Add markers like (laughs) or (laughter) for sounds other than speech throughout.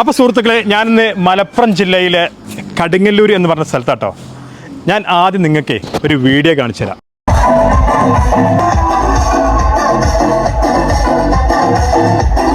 അപ്പോൾ സുഹൃത്തുക്കളെ ഞാൻ ഇന്ന് മലപ്പുറം ജില്ലയിലെ കടുങ്ങല്ലൂർ എന്ന് പറഞ്ഞ സ്ഥലത്താട്ടോ. ഞാൻ ആദ്യം നിങ്ങൾക്ക് ഒരു വീഡിയോ കാണിച്ചു തരാം. സദ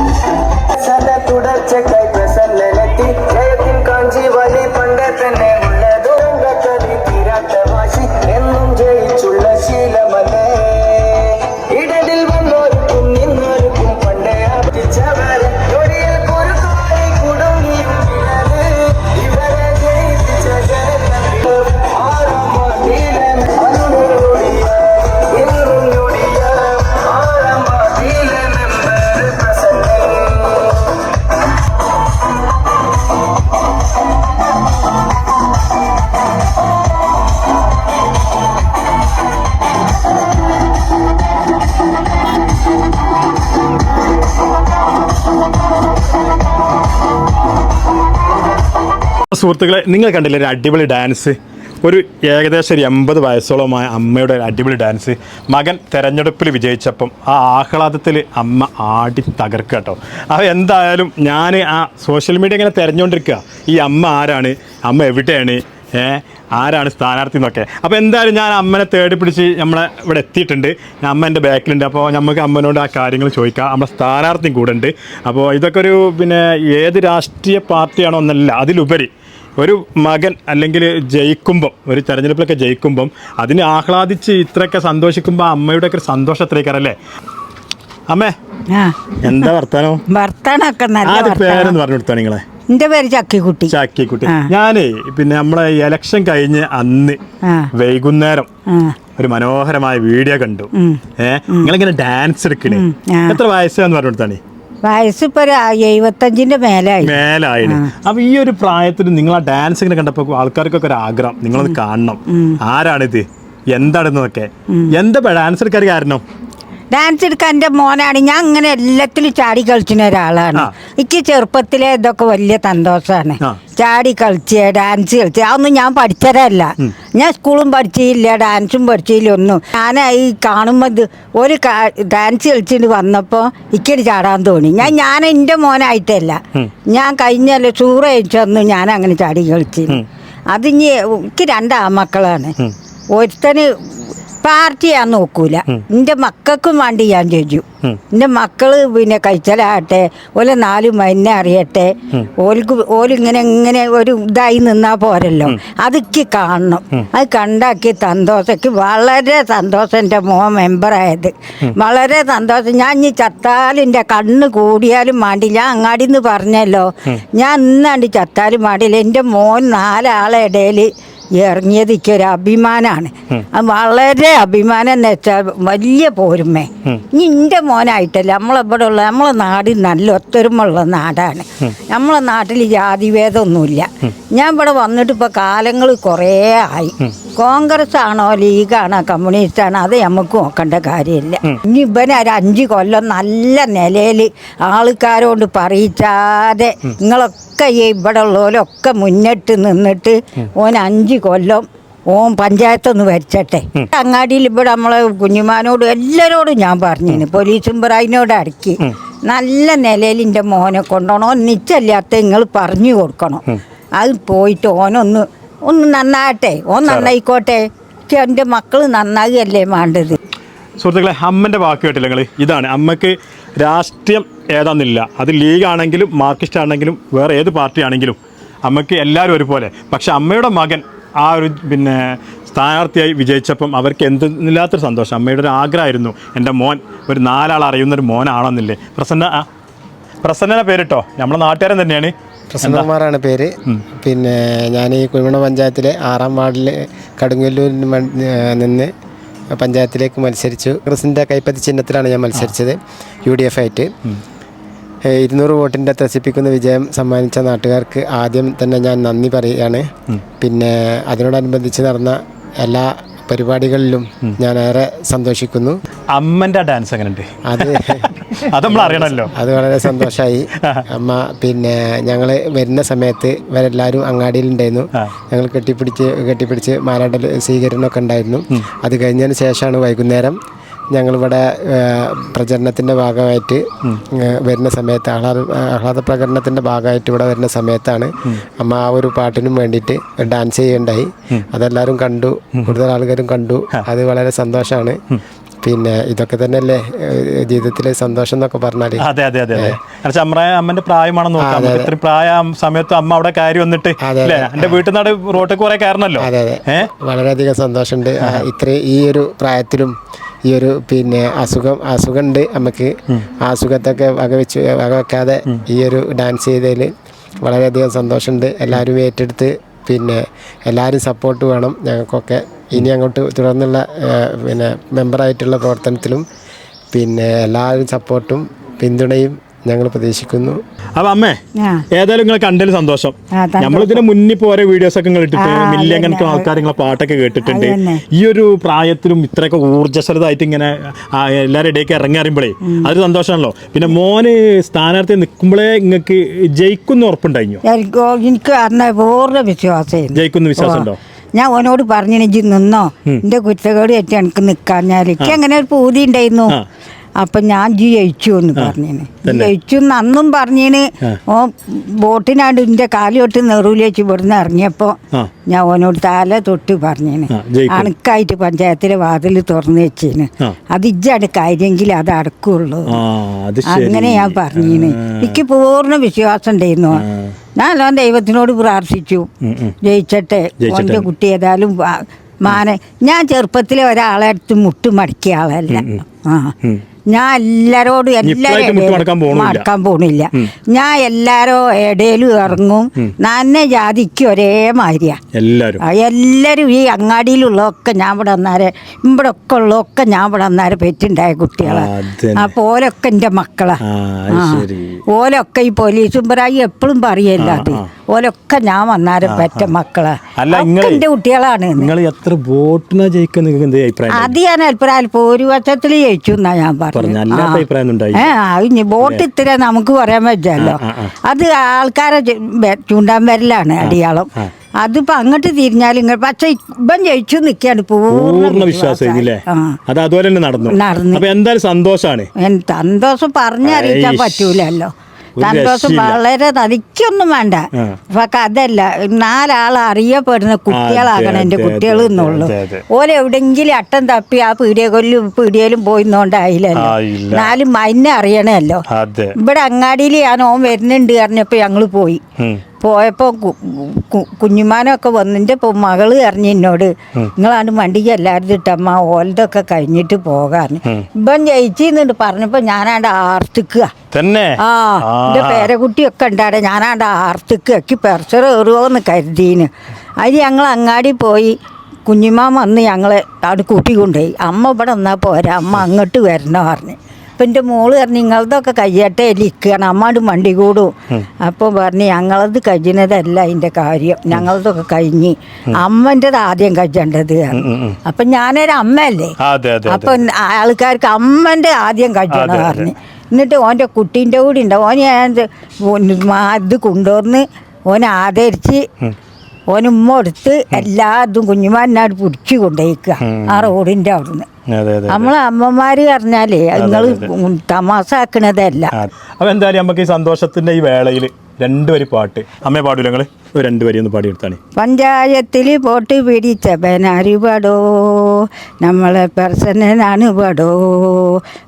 സുഹൃത്തുക്കളെ നിങ്ങൾ കണ്ടില്ലേ ഒരു അടിപൊളി ഡാൻസ് ഒരു ഏകദേശം ഒരു എൺപത് വയസ്സോളമായ അമ്മയുടെ ഒരു അടിപൊളി ഡാൻസ് മകൻ തെരഞ്ഞെടുപ്പിൽ വിജയിച്ചപ്പം ആ ആഹ്ലാദത്തിൽ അമ്മ ആടി തകർക്കുക കേട്ടോ. അപ്പോൾ എന്തായാലും ഞാൻ ആ സോഷ്യൽ മീഡിയ ഇങ്ങനെ തിരഞ്ഞുകൊണ്ടിരിക്കുക ഈ അമ്മ ആരാണ്? അമ്മ എവിടെയാണ്? ആരാണ് സ്ഥാനാർത്ഥി എന്നൊക്കെ. അപ്പോൾ എന്തായാലും ഞാൻ അമ്മനെ തേടി പിടിച്ച് നമ്മളെ ഇവിടെ എത്തിയിട്ടുണ്ട്. അമ്മ എന്റെ ബാക്കിലുണ്ട്. അപ്പോൾ നമുക്ക് അമ്മനോട് ആ കാര്യങ്ങൾ ചോദിക്കാം. നമ്മുടെ സ്ഥാനാർത്ഥിയും കൂടെ ഉണ്ട്. അപ്പോൾ ഇതൊക്കെ ഒരു പിന്നെ ഏത് രാഷ്ട്രീയ പാർട്ടിയാണോ എന്നല്ല അതിലുപരി ഒരു മകൻ അല്ലെങ്കിൽ ജയിക്കുമ്പം ഒരു തെരഞ്ഞെടുപ്പിലൊക്കെ ജയിക്കുമ്പം അതിനെ ആഹ്ലാദിച്ച് ഇത്രയൊക്കെ സന്തോഷിക്കുമ്പോൾ അമ്മയുടെ ഒക്കെ സന്തോഷം അത്രയ്ക്കാറല്ലേ അമ്മേ എന്താ വർത്താനോ? വർത്താനൊക്കെ നല്ല പേരെന്ന് പറഞ്ഞു കൊടുത്താ നിങ്ങളെ? എന്റെ പേര് ചക്കിക്കുട്ടി. ചാക്കിക്കുട്ടി. ഞാനേ പിന്നെ നമ്മളെ ഇലക്ഷൻ കഴിഞ്ഞ് അന്ന് വൈകുന്നേരം ഒരു മനോഹരമായ വീഡിയോ കണ്ടു. ഏഹ് നിങ്ങളിങ്ങനെ ഡാൻസ് എടുക്കണേ. എത്ര വയസ്സാന്ന് പറഞ്ഞു കൊടുത്താണ് വയസ്സിപ്പോ എഴുപത്തഞ്ചിന്റെ മേലായി. മേലായിന്. അപ്പൊ ഈ ഒരു പ്രായത്തിൽ നിങ്ങൾ ആ ഡാൻസ് ഇങ്ങനെ കണ്ടപ്പോ ആൾക്കാർക്കൊക്കെ ഒരു ആഗ്രഹം. നിങ്ങളത് കാണണം. ആരാണിത്? എന്താണെന്നൊക്കെ? എന്താ ഡാൻസ് എടുക്കാൻ കാരണം? ഡാൻസ് എടുക്കാൻ എന്റെ മോനാണ്. ഞാൻ അങ്ങനെ എല്ലാത്തിലും ചാടി കളിച്ചിന ഒരാളാണ്. എനിക്ക് ചെറുപ്പത്തിലെ ഇതൊക്കെ വലിയ സന്തോഷമാണ് ചാടി കളിച്ച് ഡാൻസ് കളിച്ച്. അതൊന്നും ഞാൻ പഠിച്ചതല്ല. ഞാൻ സ്കൂളും പഠിച്ചില്ല ഡാൻസും പഠിച്ചില്ല ഒന്നും. ഞാൻ ഈ കാണുമ്പോൾ ഇത് ഒരു ഡാൻസ് കളിച്ചിട്ട് വന്നപ്പോൾ ഇക്കടി ചാടാൻ തോന്നി. ഞാൻ ഞാൻ എന്റെ മോനായിട്ടല്ല. ഞാൻ കഴിഞ്ഞല്ല സൂറ അയച്ചൊന്നും ഞാൻ അങ്ങനെ ചാടി കളിച്ചു അത് ഇനി എനിക്ക് രണ്ടാമക്കളാണ് ഒരുത്തന് പാർട്ടി ഞാൻ നോക്കൂല എന്റെ മക്കൾക്കും വേണ്ടി ഞാൻ ചെയ്യും എന്റെ മക്കൾ പിന്നെ കഴിച്ചലാകട്ടെ ഓലെ നാല് മന്നെ അറിയട്ടെ ഓൽക്ക് ഓലിങ്ങനെ ഇങ്ങനെ ഒരു ഇതായി നിന്നാ പോരല്ലോ. അതൊക്കെ കാണണം. അത് കണ്ടാക്കി സന്തോഷക്ക് വളരെ സന്തോഷം എന്റെ മോൻ മെമ്പറായത് വളരെ സന്തോഷം. ഞാൻ ഇനി ചത്താലും എന്റെ കണ്ണ് കൂടിയാലും മാണ്ടി. ഞാൻ അങ്ങാടിന്ന് പറഞ്ഞല്ലോ. ഞാൻ ഇന്നാണ്ട് ചത്താലും മാണ്ടില്ല. എന്റെ മോൻ നാലാളെ ഇടയിൽ ഇറങ്ങിയത് ഒരു അഭിമാനമാണ് അത് വളരെ അഭിമാനം എന്ന് വെച്ചാൽ വലിയ പോരുമേ. ഇനി എന്റെ മോനായിട്ടല്ല നമ്മളിവിടെ ഉള്ള നമ്മളെ നാട് നല്ല ഒത്തൊരുമുള്ള നാടാണ്. നമ്മളെ നാട്ടിൽ ജാതിഭേദമൊന്നുമില്ല. ഞാൻ ഇവിടെ വന്നിട്ട് ഇപ്പോൾ കാലങ്ങൾ കുറേ ആയി. കോൺഗ്രസ് ആണോ ലീഗാണോ കമ്മ്യൂണിസ്റ്റ് ആണോ അത് നമുക്ക് നോക്കേണ്ട കാര്യമില്ല. ഇനി ഇവനെ ഒരു അഞ്ച് കൊല്ലം നല്ല നിലയിൽ ആൾക്കാരോട് പറയിച്ചാതെ നിങ്ങളൊക്കെ ഈ ഇവിടെ ഉള്ളവരൊക്കെ മുന്നിട്ട് നിന്നിട്ട് ഓൻ അഞ്ച് കൊല്ലം ഓൻ പഞ്ചായത്തൊന്ന് വരച്ചട്ടെ അങ്ങാടിയിൽ ഇവിടെ നമ്മളെ കുഞ്ഞുമാനോട് എല്ലാരോടും ഞാൻ പറഞ്ഞിന് പോലീസും പറയുന്നോട് അടക്കി. നല്ല നിലയിൽ എന്റെ മോനെ കൊണ്ടോണം. ഒന്നിച്ചല്ലാത്ത നിച്ചല്ലാത്ത നിങ്ങൾ പറഞ്ഞു കൊടുക്കണം. അത് പോയിട്ട് ഓനൊന്ന് ഒന്ന് നന്നാകട്ടെ. ഓൻ നന്നായിക്കോട്ടെ. എന്റെ മക്കൾ നന്നാകുകയല്ലേ വേണ്ടത്? സുഹൃത്തുക്കളെ അമ്മന്റെ വാക്ക് കേട്ടില്ല നിങ്ങൾ ഇതാണ്. അമ്മയ്ക്ക് രാഷ്ട്രീയം ഏതാന്നില്ല. അത് ലീഗ് ആണെങ്കിലും മാർക്സിസ്റ്റ് ആണെങ്കിലും വേറെ ഏത് പാർട്ടി ആണെങ്കിലും അമ്മയ്ക്ക് എല്ലാവരും ഒരുപോലെ. പക്ഷെ അമ്മയുടെ മകൻ ആ ഒരു പിന്നെ സ്ഥാനാർത്ഥിയായി വിജയിച്ചപ്പം അവർക്ക് എന്തില്ലാത്തൊരു സന്തോഷം. അമ്മയുടെ ഒരു ആഗ്രഹമായിരുന്നു. എന്റെ മോൻ ഒരു നാലാൾ അറിയുന്നൊരു മോനാണെന്നില്ലേ. പ്രസന്ന ആ, പ്രസന്നനെ പേരിട്ടോ? നമ്മളെ നാട്ടുകാരൻ തന്നെയാണ്. പ്രസന്നകുമാറാണ് പേര്. പിന്നെ ഞാൻ ഈ കുഴിമണ പഞ്ചായത്തിലെ ആറാം വാർഡിൽ കടുങ്ങല്ലൂരിൽ നിന്ന് പഞ്ചായത്തിലേക്ക് മത്സരിച്ചു. കോൺഗ്രസിന്റെ കൈപ്പത്തി ചിഹ്നത്തിലാണ് ഞാൻ മത്സരിച്ചത്. യു ഡി എഫ് ആയിട്ട് ഇരുന്നൂറ് വോട്ടിന്റെ ത്രസിപ്പിക്കുന്ന വിജയം സമ്മാനിച്ച നാട്ടുകാർക്ക് ആദ്യം തന്നെ ഞാൻ നന്ദി പറയുകയാണ് പിന്നെ അതിനോടനുബന്ധിച്ച് നടന്ന എല്ലാ പരിപാടികളിലും ഞാൻ ഏറെ സന്തോഷിക്കുന്നു. അമ്മന്റെ ഡാൻസ് എങ്ങനെയുണ്ട്? അത് (laughs) അത് നമ്മൾ അറിയണമല്ലോ. അത് വളരെ സന്തോഷമായി അമ്മ പിന്നെ ഞങ്ങൾ വരുന്ന സമയത്ത് ഇവരെല്ലാവരും അങ്ങാടിയിലുണ്ടായിരുന്നു ഞങ്ങൾ കെട്ടിപ്പിടിച്ച് കെട്ടിപ്പിടിച്ച് മാലാടൽ സ്വീകരണമൊക്കെ ഉണ്ടായിരുന്നു. അത് കഴിഞ്ഞതിന് ശേഷമാണ് വൈകുന്നേരം ഞങ്ങളിവിടെ പ്രചരണത്തിന്റെ ഭാഗമായിട്ട് വരുന്ന സമയത്ത് ആഹ്ലാദ ആഹ്ലാദ പ്രകടനത്തിന്റെ ഭാഗമായിട്ട് ഇവിടെ വരുന്ന സമയത്താണ് അമ്മ ആ ഒരു പാട്ടിനും വേണ്ടിയിട്ട് ഡാൻസ് ചെയ്യേണ്ടായി അതെല്ലാവരും കണ്ടു കൂടുതൽ ആൾക്കാരും കണ്ടു. അത് വളരെ സന്തോഷമാണ്. പിന്നെ ഇതൊക്കെ തന്നെയല്ലേ ജീവിതത്തിലെ സന്തോഷം എന്നൊക്കെ പറഞ്ഞാൽ അതെ അതെ അതെ അതെ. കാരണം അമ്മ അമ്മന്റെ പ്രായമാണെന്ന് നോക്കാം. ഇത്രയും പ്രായ സമയത്ത് അമ്മ അവിടെ കാര്യം വന്നിട്ട് അല്ലേ എന്റെ വീട്ടിൽ നിന്നാണ് റോട്ടിൽ കുറെ കയറണല്ലോ. അതെ അതെ. വളരെയധികം സന്തോഷമുണ്ട്. ഇത്ര ഇത്രയും ഈ ഒരു പ്രായത്തിലും ഈ ഒരു പിന്നെ അസുഖം അസുഖമുണ്ട് നമുക്ക് ആ അസുഖത്തൊക്കെ വകവെച്ച് വകവെക്കാതെ ഈ ഒരു ഡാൻസ് ചെയ്തതിൽ വളരെയധികം സന്തോഷമുണ്ട്. എല്ലാവരും ഏറ്റെടുത്ത് പിന്നെ എല്ലാവരും സപ്പോർട്ട് വേണം ഞങ്ങൾക്കൊക്കെ. ഇനി അങ്ങോട്ട് തുടർന്നുള്ള പിന്നെ മെമ്പറായിട്ടുള്ള പ്രവർത്തനത്തിലും പിന്നെ എല്ലാവരും സപ്പോർട്ടും പിന്തുണയും ഞങ്ങൾ പ്രതീക്ഷിക്കുന്നു. അപ്പൊ അമ്മേ. ഏതായാലും നിങ്ങൾ കണ്ടതിൽ സന്തോഷം. നമ്മൾ മുന്നിൽ പോരെ ഓരോ വീഡിയോസ് ഒക്കെ നിങ്ങൾ ഇട്ടിട്ട് മില്യൺ കണക്കിന് ആൾക്കാർ നിങ്ങളെ പാട്ടൊക്കെ കേട്ടിട്ടുണ്ട്. ഈ ഒരു പ്രായത്തിലും ഇത്രയൊക്കെ ഊർജസ്വലതായിട്ട് ഇങ്ങനെ എല്ലാവരുടെ ഇടയ്ക്ക് ഇറങ്ങി അറിയുമ്പോഴേ അതൊരു സന്തോഷമാണല്ലോ. പിന്നെ മോന് സ്ഥാനാർത്ഥി നിൽക്കുമ്പോഴേ നിങ്ങൾക്ക് ജയിക്കുന്ന ഉറപ്പുണ്ടായിരുന്നു എനിക്ക് പൂർണ വിശ്വാസം ജയിക്കുന്ന വിശ്വാസമുണ്ടോ? ഞാൻ ഓനോട് പറഞ്ഞു നിന്നോ? എന്റെ കുറ്റകേട് ഏറ്റവും എനിക്ക് നിക്കാഞ്ഞാൽ എനിക്ക് അങ്ങനെ ഒരു പൂതി ഉണ്ടായിരുന്നു. അപ്പൊ ഞാൻ ജി ജയിച്ചു എന്ന് പറഞ്ഞേന്. ജയിച്ചു എന്ന് അന്നും പറഞ്ഞേന്. ഓ ബോട്ടിനാണ്ട് എന്റെ കാലിയൊട്ട് തൊട്ട് നെറൂൽ ഇവിടുന്ന് ഇറങ്ങിയപ്പോ ഞാൻ ഓനോട് തല തൊട്ട് പറഞ്ഞേന്. അണുക്കായിട്ട് പഞ്ചായത്തിലെ വാതിൽ തുറന്നു വെച്ചേന്. അത് ഇജ്ജാണ് കാര്യമെങ്കിൽ അത് അടക്കുള്ളൂ. അങ്ങനെ ഞാൻ പറഞ്ഞേന്. എനിക്ക് പൂർണ വിശ്വാസം ഉണ്ടായിരുന്നു ഞാൻ ഞാൻ ദൈവത്തിനോട് പ്രാർത്ഥിച്ചു. ജയിച്ചട്ടെ. ഓന്റെ കുട്ടി ഏതായാലും മാന. ഞാൻ ചെറുപ്പത്തിലെ ഒരാളെ അടുത്ത് മുട്ട് മടക്കിയ ആളല്ല ആ. ഞാൻ എല്ലാരോടും എല്ലാരും മടക്കാൻ പോണില്ല. ഞാൻ എല്ലാരോ ഇടയിലും ഇറങ്ങും. നന്നെ ജാതിക്ക് ഒരേ മാതിരിയാ. എല്ലാരും. ഈ അങ്ങാടിയിലുള്ളതൊക്കെ ഞാൻ ഇവിടെ വന്നാരെ ഇവിടെ ഒക്കെ ഉള്ളതൊക്കെ ഞാൻ ഇവിടെ വന്നാരെ പെറ്റുണ്ടായ കുട്ടികളെ. ആ അപ്പൊ ഓലൊക്കെ എന്റെ മക്കളാ. ഓലൊക്കെ ഈ പോലീസും പറയും എപ്പോഴും പറയല്ല അത്. ഓലൊക്കെ ഞാൻ വന്നാലും പറ്റ മക്കളെ. എന്റെ കുട്ടികളാണ്. നിങ്ങൾ എത്ര വോട്ടിനാ ജയിക്കുന്നത് അഭിപ്രായം അത് ഞാൻ വർഷത്തിൽ ഭൂരിപക്ഷത്തിൽ ജയിച്ചു എന്നാ ഞാൻ പറഞ്ഞു അഭിപ്രായം ഇനി വോട്ട് ഇത്ര നമുക്ക് പറയാൻ പറ്റുമല്ലോ അത് ആൾക്കാരെ ചൂണ്ടാൻ വരലാണ് അടിയാളം. അതിപ്പോ അങ്ങോട്ട് തിരിഞ്ഞാലും പക്ഷെ ഇപ്പം ജയിച്ചു നിൽക്കാണ് പൂർണ വിശ്വാസം അത് അതുപോലെ തന്നെ നടന്നു. നടന്നു. അപ്പൊ എന്തായാലും സന്തോഷാണ്. എൻ സന്തോഷം പറഞ്ഞറിയിക്കാൻ. പറ്റൂലല്ലോ. സന്തോഷം. വളരെ തനിക്കൊന്നും വേണ്ട. അപ്പൊ പക്ഷെ അതല്ല നാലാൾ അറിയപ്പെടുന്ന കുട്ടികളാകണം എന്റെ കുട്ടികൾ എന്നുള്ളൂ. ഓലെ എവിടെങ്കിലും അട്ടം തപ്പി ആ പീടിയ കൊല്ലും പീടിയയിലും പോയിന്നോണ്ടായില്ലല്ലോ നോണ്ടായില്ലല്ലോ നാലും മന്നെ അറിയണമല്ലോ. അതെ. ഇവിടെ അങ്ങാടിയിൽ ഞാൻ ഓൻ വരുന്നുണ്ട് പറഞ്ഞപ്പോൾ ഞങ്ങൾ പോയി. പോയപ്പോൾ കുഞ്ഞുമാനൊക്കെ വന്നിന്റെ ഇപ്പോൾ മകൾ അറിഞ്ഞു എന്നോട് നിങ്ങളാണ്ട് വണ്ടിക്ക് എല്ലാവരും ഇട്ടമ്മ ഓലതൊക്കെ കഴിഞ്ഞിട്ട് പോകാന്ന്. ഇപ്പം ജയിച്ചിന്നുണ്ട് പറഞ്ഞപ്പോൾ ഞാനാണ്ട് ആർത്തിക്കുക തന്നെ? ആ എന്റെ പേരക്കുട്ടിയൊക്കെ ഉണ്ടാടെ ഞാനാണ്ട് ആർത്തിക്കുക എനിക്ക് പെർച്ചർ കയറുമോന്ന് കരുതീന്. അത് ഞങ്ങൾ അങ്ങാടി പോയി കുഞ്ഞുമാൻ വന്ന് ഞങ്ങളെ അവിടെ കൂട്ടിക്കൊണ്ടുപോയി അമ്മ ഇവിടെ വന്നാൽ പോരാ അമ്മ അങ്ങോട്ട് വരണോ പറഞ്ഞു. അപ്പം എന്റെ മോൾ പറഞ്ഞു നിങ്ങളതൊക്കെ കഴിയട്ടെ ഇരിക്കണം. അമ്മാണ്ട് മണ്ടി കൂടും. അപ്പോൾ പറഞ്ഞു ഞങ്ങളത് കഴിയുന്നതല്ല അതിന്റെ കാര്യം. ഞങ്ങളതൊക്കെ കഴിഞ്ഞ് അമ്മന്റെത് ആദ്യം കഴിയേണ്ടത് അപ്പം ഞാനൊരു അമ്മയല്ലേ? അപ്പൊ ആൾക്കാർക്ക് അമ്മന്റെ ആദ്യം അതെ. പറഞ്ഞു. എന്നിട്ട് ഓന്റെ കുട്ടീന്റെ കൂടി ഉണ്ട്. ഓന് ഞാൻ ഇത് കൊണ്ടുവന്ന് ഓനെ ആദരിച്ച് ഓനുമ്മ എടുത്ത് എല്ലാ ഇതും കുഞ്ഞുമാനാട് പിടിച്ചു കൊണ്ടുപോയിക്കുക. ആ റോഡിന്റെ അവിടുന്ന്. നമ്മളെ അമ്മമാര് പറഞ്ഞാലേ നിങ്ങൾ തമാശ ആക്കണതല്ല. അപ്പൊ എന്തായാലും നമുക്ക് ഈ സന്തോഷത്തിന്റെ ഈ വേളയിൽ രണ്ടുപേര് പാട്ട്. അമ്മയെ പാടൂല നിങ്ങൾ? ഒരു വരി ഒന്ന് പാടിയെടുത്താണ്. പഞ്ചായത്തിൽ പോട്ട് പിടിച്ചവനാര് പടോ നമ്മളെ പെർസനാണ് പടോ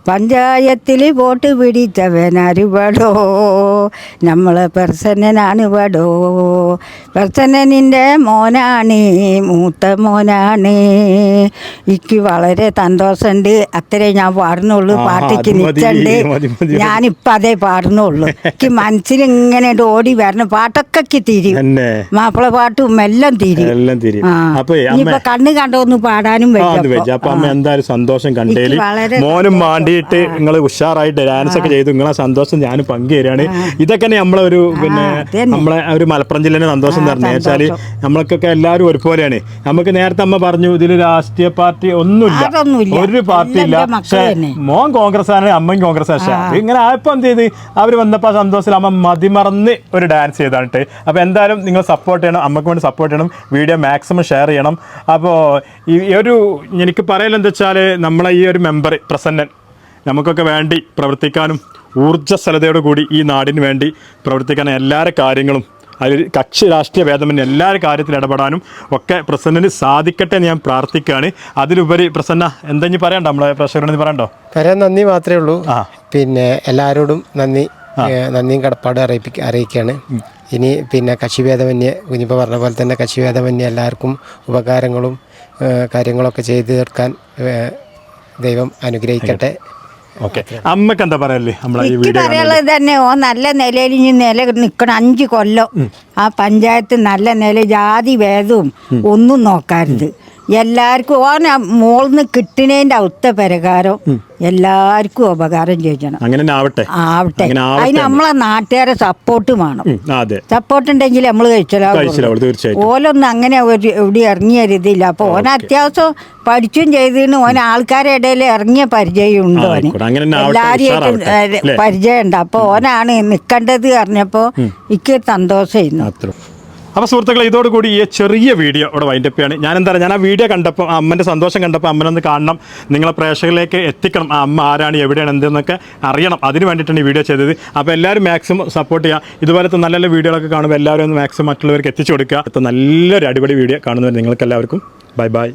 പഞ്ചായത്തിൽ പോട്ട് പിടിച്ചവനാര് പടോ നമ്മളെ പെർസനാണ് പടോ പെർസനനിന്റെ മോനാണ് മൂത്ത മോനാണ്. എനിക്ക് വളരെ സന്തോഷമുണ്ട്. അത്രേ ഞാൻ പാടുന്നുള്ളൂ. പാട്ടിക്ക് നിൽക്കണ്ട്. ഞാനിപ്പതേ. അതേ പാടുന്നുള്ളൂ. എനിക്ക് മനസ്സിലിങ്ങനെ ഓടി വരണം. പാട്ടൊക്കെ തിരിയും. തന്നെ മാപ്പിള പാട്ടും എല്ലാം തിരി. എല്ലാം തിരി. അപ്പൊ കണ്ണ് കണ്ടൊന്ന് പാടാനും അപ്പൊ അമ്മ എന്തായാലും സന്തോഷം കണ്ടേൽ. മോനും മാണ്ടിയിട്ട് നിങ്ങൾ ഉഷാറായിട്ട് ഡാൻസ് ഒക്കെ ചെയ്തു. നിങ്ങളെ സന്തോഷം ഞാൻ പങ്കുതരാണ് ഇതൊക്കെ നമ്മളെ ഒരു പിന്നെ നമ്മളെ ഒരു മലപ്പുറം ജില്ലേനെ സന്തോഷം തരണം വെച്ചാൽ നമ്മൾക്കൊക്കെ എല്ലാവരും ഒരുപോലെയാണ്. നമുക്ക് നേരത്തെ അമ്മ പറഞ്ഞു ഇതിൽ രാഷ്ട്രീയ പാർട്ടി ഒന്നുമില്ല. ഒരു പാർട്ടി ഇല്ല. പക്ഷെ. മോൻ കോൺഗ്രസ് ആണ് അമ്മയും കോൺഗ്രസ് പക്ഷേ ഇങ്ങനെ ആയപ്പോ എന്ത് ചെയ്ത്? അവർ വന്നപ്പോ സന്തോഷത്തിൽ അമ്മ മതിമറന്ന് ഒരു ഡാൻസ് ചെയ്താണ്. അപ്പൊ എന്തായാലും നിങ്ങൾ സപ്പോർട്ട് ചെയ്യണം അമ്മയ്ക്ക് വേണ്ടി സപ്പോർട്ട് ചെയ്യണം വീഡിയോ മാക്സിമം ഷെയർ ചെയ്യണം. അപ്പോൾ ഈ ഒരു എനിക്ക് പറയലെന്താ വെച്ചാൽ നമ്മളെ ഈ ഒരു മെമ്പർ പ്രസന്നൻ നമുക്കൊക്കെ വേണ്ടി പ്രവർത്തിക്കാനും ഊർജസ്വലതയോടു കൂടി ഈ നാടിന് വേണ്ടി പ്രവർത്തിക്കാൻ എല്ലാവരുടെ കാര്യങ്ങളും അതിൽ കക്ഷി രാഷ്ട്രീയ ഭേദമന്യേ എല്ലാ കാര്യത്തിലും ഇടപെടാനും ഒക്കെ പ്രസന്നന് സാധിക്കട്ടെ എന്ന് ഞാൻ പ്രാർത്ഥിക്കുകയാണ്. അതിലുപരി പ്രസന്ന എന്തെങ്കിലും പറയണ്ടോ? നമ്മളെ പ്രേക്ഷകരോട് പറയണ്ടോ? പറയാൻ നന്ദി മാത്രമേ ഉള്ളൂ. ആ. പിന്നെ എല്ലാവരോടും നന്ദി നന്ദിയും കടപ്പാട് അറിയിപ്പിക്ക അറിയിക്കുകയാണ്. ഇനി പിന്നെ കക്ഷിഭേദമന്യേ കുഞ്ഞിപ്പോൾ പറഞ്ഞ പോലെ തന്നെ കക്ഷിഭേദമന്യേ എല്ലാവർക്കും ഉപകാരങ്ങളും കാര്യങ്ങളൊക്കെ ചെയ്തു തീർക്കാൻ ദൈവം അനുഗ്രഹിക്കട്ടെ. ഓക്കെ. അമ്മയ്ക്ക് എന്താ പറയല്ലേ നമ്മളെ ഈ വീഡിയോ പറയാനുള്ളത് തന്നെ ഓ നല്ല നിലയിൽ ഇനി നില നിൽക്കണം അഞ്ച് കൊല്ലം ആ പഞ്ചായത്ത് നല്ല നില ജാതി ഭേദവും ഒന്നും നോക്കരുത്. എല്ലാവർക്കും ഓന മോളിന്ന് കിട്ടണേന്റെ അവസ്ഥ പ്രകാരം എല്ലാവർക്കും ഉപകാരം ചെയ്യണം. അങ്ങനെ ആവട്ടെ. ആവട്ടെ. അതിന് നമ്മളെ നാട്ടുകാരെ സപ്പോർട്ട് വേണം. സപ്പോർട്ട് ഉണ്ടെങ്കിൽ നമ്മൾ കഴിച്ചാലും. ഓലൊന്നും അങ്ങനെ ഒരു എവിടെ ഇറങ്ങിയ രീതിയില്ല അപ്പൊ ഓന അത്യാവശ്യം പഠിച്ചും ചെയ്തിന് ഓൻ ആൾക്കാരുടെ ഇടയിൽ ഇറങ്ങിയ പരിചയം ഉണ്ട് ഓന് എല്ലാരെയും പരിചയം? പരിചയമുണ്ട്. അപ്പൊ ഓനാണ് നിക്കണ്ടത് അറിഞ്ഞപ്പോ എനിക്ക് സന്തോഷമായിരുന്നു അപ്പോൾ സുഹൃത്തുക്കളെ ഇതോടുകൂടി ഈ ചെറിയ വീഡിയോ ഇവിടെ വൈൻഡപ്പ് ചെയ്യാണ്. ഞാൻ എന്താ പറയുക ഞാൻ ആ വീഡിയോ കണ്ടപ്പോൾ അമ്മന്റെ സന്തോഷം കണ്ടപ്പോൾ അമ്മനൊന്ന് കാണണം. നിങ്ങളെ പ്രേക്ഷകരിലേക്ക് എത്തിക്കണം. ആ അമ്മ ആരാണ് എവിടെയാണ് എന്തെന്നൊക്കെ അറിയണം. അതിന് വേണ്ടിയിട്ടാണ് ഈ വീഡിയോ ചെയ്തത്. അപ്പോൾ എല്ലാവരും മാക്സിമം സപ്പോർട്ട് ചെയ്യുക. ഇതുപോലത്തെ നല്ല നല്ല വീഡിയോകളൊക്കെ കാണുമ്പോൾ എല്ലാവരും ഒന്ന് മാക്സിമം മറ്റുള്ളവർക്ക് എത്തിച്ചു കൊടുക്കുക. അപ്പോൾ നല്ലൊരു അടിപൊളി വീഡിയോ കാണുന്നവർ നിങ്ങൾക്ക് എല്ലാവർക്കും ബൈ ബൈ